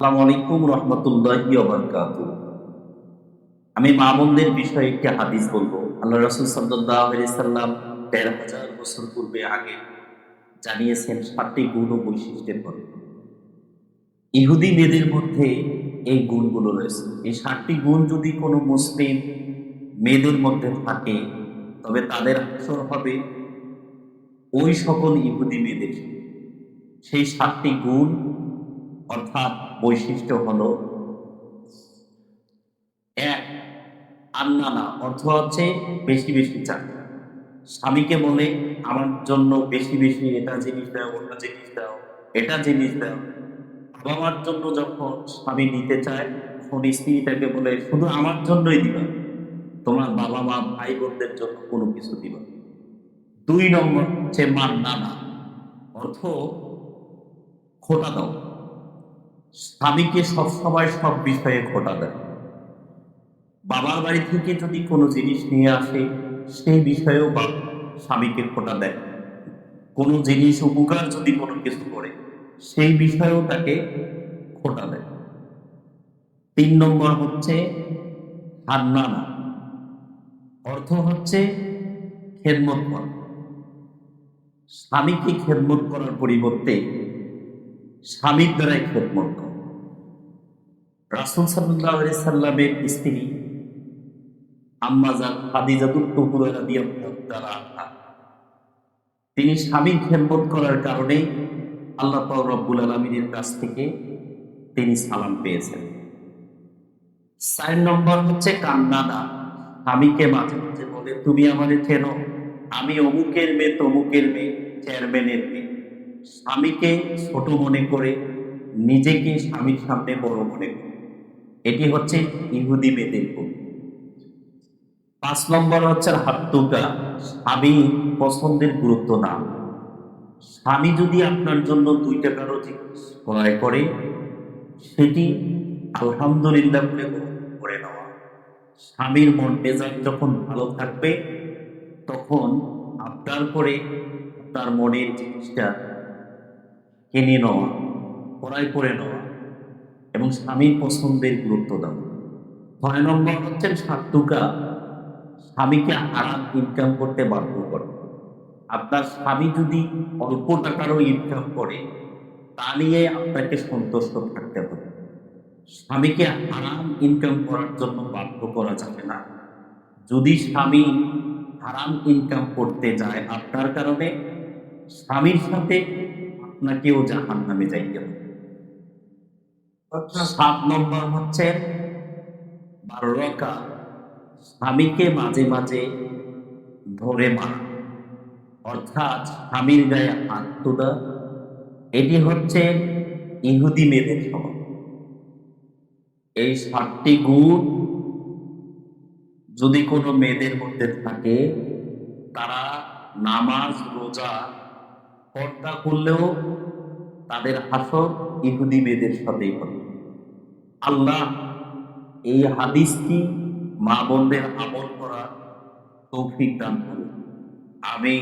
আসসালামু আলাইকুম রহমতুল্লাহি ওবারকাতু আমি মা বোনদের বিষয়ে একটি হাদিস বলব। আল্লাহ রসুল সাল্লাহ সাল্লাম দেড় হাজার বছর পূর্বে আগে জানিয়েছেন সাতটি গুণ ও বৈশিষ্ট্যের পরে। ইহুদি মেয়েদের মধ্যে এই গুণগুলো রয়েছে। এই সাতটি গুণ যদি কোনো মুসলিম মেয়েদের মধ্যে থাকে, তবে তাদের আসর হবে ওই সকল ইহুদি মেয়েদের। সেই সাতটি গুণ অর্থাৎ বৈশিষ্ট্য হলো এক, আন্নানা, অর্থ হচ্ছে বেশি বেশি চান। স্বামীকে বলে, আমার জন্য বেশি বেশি এটা জিনিস দাও ওটা জিনিস দাও, এটা জিনিস দাও। বাবা মার জন্য যখন স্বামী নিতে চায়, তখন স্ত্রী তাকে বলে, শুধু আমার জন্যই দিবা, তোমার বাবা মা ভাই বোনদের জন্য কোনো কিছু দিবা দুই নম্বর হচ্ছে মার নানা অর্থ খোটা দাও। স্বামীকে সবসময় সব বিষয়ে খোটা দেয়। বাবার বাড়ি থেকে যদি কোনো জিনিস নিয়ে আসে সেই বিষয়েও বা স্বামীকে খোটা দেয়। কোনো জিনিস উপকার যদি কোনো কিছু করে, সেই বিষয়েও তাকে খোটা দেয়। তিন নম্বর হচ্ছে হান্নানা। অর্থ হচ্ছে খেদমত করা। স্বামীকে খেদমত করার পরিবর্তে স্বামীর দ্বারাই খেদমত করা। রাসুল সাল্লাহ সাল্লামের স্ত্রী টুকুরা রাদিয়াল্লাহু তাআলা তিনি স্বামীর খেদমত করার কারণে আল্লাহ রব্বুল আলামিনের কাছ থেকে তিনি সালাম পেয়েছেন। চার নম্বর হচ্ছে কান্নাদা। স্বামীকে মাঝে মাঝে বলে, তুমি আমাদের চেনো। আমি অমুকের মেয়ে, তমুকের মেয়ে, চেয়ারম্যানের মেয়ে। স্বামীকে ছোট মনে করে, নিজেকে স্বামীর সামনে বড় মনে করে। এটি হচ্ছে ইহুদি গুণ পাঁচ নম্বর হচ্ছে হাত্তুকা। স্বামী পছন্দের গুরুত্ব না। স্বামী যদি আপনার জন্য দুই টাকারও জিনিস ক্রয় করে, সেটি আলহামদুলিল্লাহ বলে করে নেওয়া। স্বামীর মন মেজাজ যখন ভালো থাকবে, তখন আপনার করে তার মনের জিনিসটা কিনে নেওয়া ক্রয় করে নেওয়া এবং স্বামীর পছন্দের গুরুত্ব দেওয়া ছয় নম্বর হচ্ছেন সাত্তুকা স্বামীকে আরাম ইনকাম করতে বাধ্য করে। আপনার স্বামী যদি অল্প টাকারও ইনকাম করে, তা নিয়ে আপনাকে সন্তুষ্ট থাকতে হবে। স্বামীকে আরাম ইনকাম করার জন্য বাধ্য করা যাবে না। যদি স্বামী হারাম ইনকাম করতে যায় আপনার কারণে, স্বামীর সাথে আপনাকেও জাহান নামে যাইতে হবে সাত নম্বর হচ্ছে বারোরকা স্বামীকে মাঝে মাঝে ধরে মারা। অর্থাৎ স্বামীর গায়ে হাত তোলা, এটি হচ্ছে ইহুদি মেয়েদের স্বভাব। এই সাতটি গুণ যদি কোনো মেয়েদের মধ্যে থাকে, তারা নামাজ, রোজা পর্দা করলেও তাদের হাসর ইহুদি মেয়েদের সাথেই হবে আল্লাহ এই হাদিসটি মা বোনদের আমল করার তৌফিক দান করে আমি